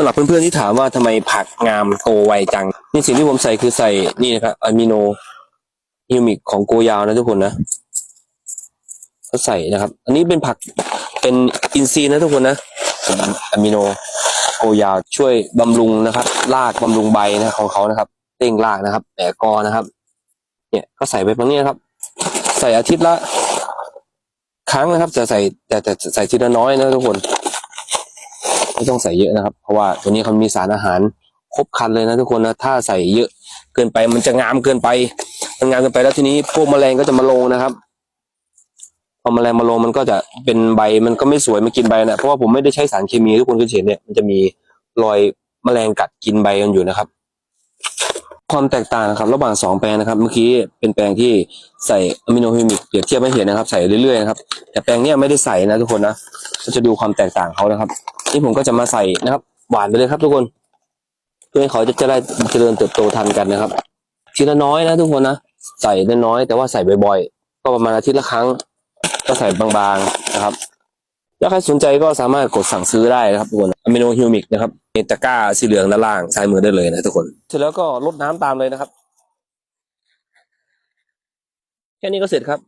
สำหรับเพื่อนๆที่ถามว่าทำไมผักงามโตไวจัง นี่สิ่งที่ผมใส่คือใส่นี่นะครับอะมิโนฮิวมิกของโกยาวนะทุกคนนะก็ใส่นะครับ อันนี้เป็นผักเป็นอินทรีย์นะทุกคนนะอะมิโนโกยาวช่วยบำรุงนะครับรากบำรุงใบนะของเขานะครับเต่งรากนะครับแตกกอนะครับ เนี่ยก็ใส่ไปตรงนี้นะครับ ใส่อาทิตย์ละ ครั้งนะครับ จะใส่แต่แต่ใส่ทีละน้อยนะทุกคน ไม่ต้องใส่เยอะนะครับ เพราะว่าตัวนี้เขามีสารอาหารครบครันเลยนะทุกคนนะถ้าใส่เยอะเกินไปมันจะงามเกินไปมันงามเกินไปแล้วทีนี้พวกแมลงก็จะมาลงนะครับพอแมลงมาลงมันก็จะเป็นใบมันก็ไม่สวยมันกินใบนะเพราะว่าผมไม่ได้ใช้สารเคมีทุกคนก็เห็นเนี่ยมันจะมีรอยแมลงกัดกินใบกันอยู่นะครับ ความแตกต่างครับระหว่างสองแปลงนะครับเมื่อกี้เป็นแปลงที่ใส่อะมิโนฮิมิกเปรียบเทียบให้เห็นนะครับ ใส่เรื่อยๆนะครับแต่แปลงเนี้ยไม่ได้ใส่นะทุกคนนะก็จะดูความแตกต่างเขานะครับ นี่ผมก็จะมาใส่นะครับ หวานไปเลยครับทุกคน เพื่อให้เขาจะจะได้เจริญเติบโตทันกันนะครับทีละน้อยนะทุกคนนะใส่น้อยแต่ว่าใส่บ่อยๆ ก็ประมาณอาทิตย์ละครั้ง ก็ใส่บางๆนะครับถ้าใครสนใจก็สามารถกดสั่งซื้อได้นะครับทุกคนอะมิโนฮิวมิกนะครับเอตาก้าสีเหลืองด้านล่างซ้ายมือได้เลยนะทุกคน เสร็จแล้วก็ลดน้ำตามเลยนะครับ แค่นี้ก็เสร็จครับ